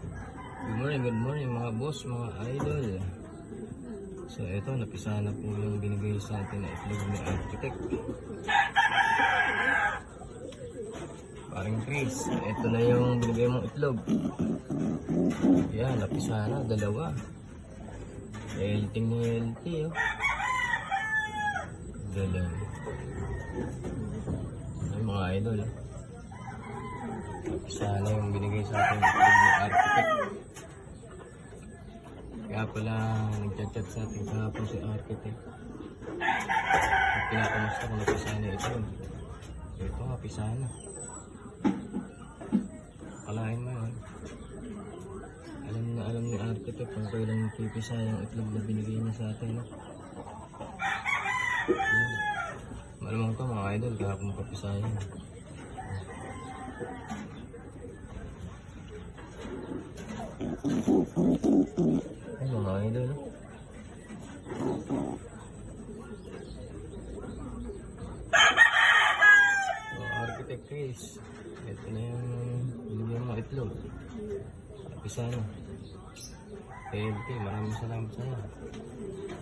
Good morning, good morning mga boss, mga idol. So ito, napisa na po yung binigay sa atin na itlog ni Architect. Paring Chris, ito na yung binigay mong itlog. Yan, napisa na, dalawa. Healthy na healthy, oh. Galing. Ay, mga idol, oh. Napisa na yung binigay sa atin na itlog ni Architect. Kaya pala nagchat-chat sa atin kahapon si Architect. At pinakamusta kung napisa na ito. Ito nga, pisa na. Kalahin mo yun. Alam na alam ni Architect kung kailan pipisa yung itlog na binigay niya sa atin. No? Yan. Malamang to mga idol, kahapon papisa yan. Ay, mga idol. no? So, Architect Chris, ito na yung binigyan mo itlog. Pisa na. Okay, maraming salamat sa iyo.